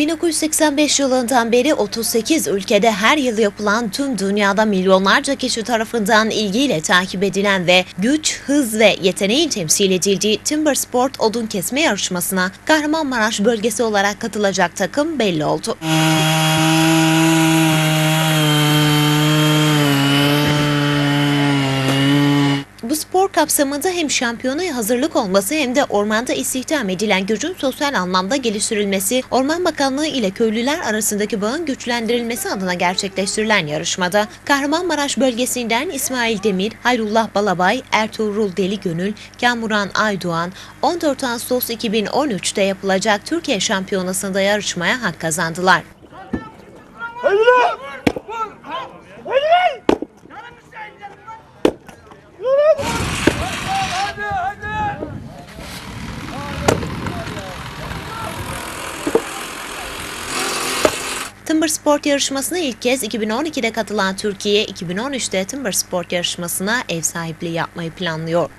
1985 yılından beri 38 ülkede her yıl yapılan tüm dünyada milyonlarca kişi tarafından ilgiyle takip edilen ve güç, hız ve yeteneğin temsil edildiği Timber Sport odun kesme yarışmasına Kahramanmaraş bölgesi olarak katılacak takım belli oldu. Bu spor kapsamında hem şampiyonaya hazırlık olması hem de ormanda istihdam edilen gücün sosyal anlamda geliştirilmesi, Orman Bakanlığı ile köylüler arasındaki bağın güçlendirilmesi adına gerçekleştirilen yarışmada Kahramanmaraş bölgesinden İsmail Demir, Hayrullah Balabay, Ertuğrul Deli Gönül, Kamuran Aydoğan 14 Ağustos 2013'te yapılacak Türkiye Şampiyonası'nda yarışmaya hak kazandılar. Hadi Timber Sport yarışmasına ilk kez 2012'de katılan Türkiye, 2013'te Timber Sport yarışmasına ev sahipliği yapmayı planlıyor.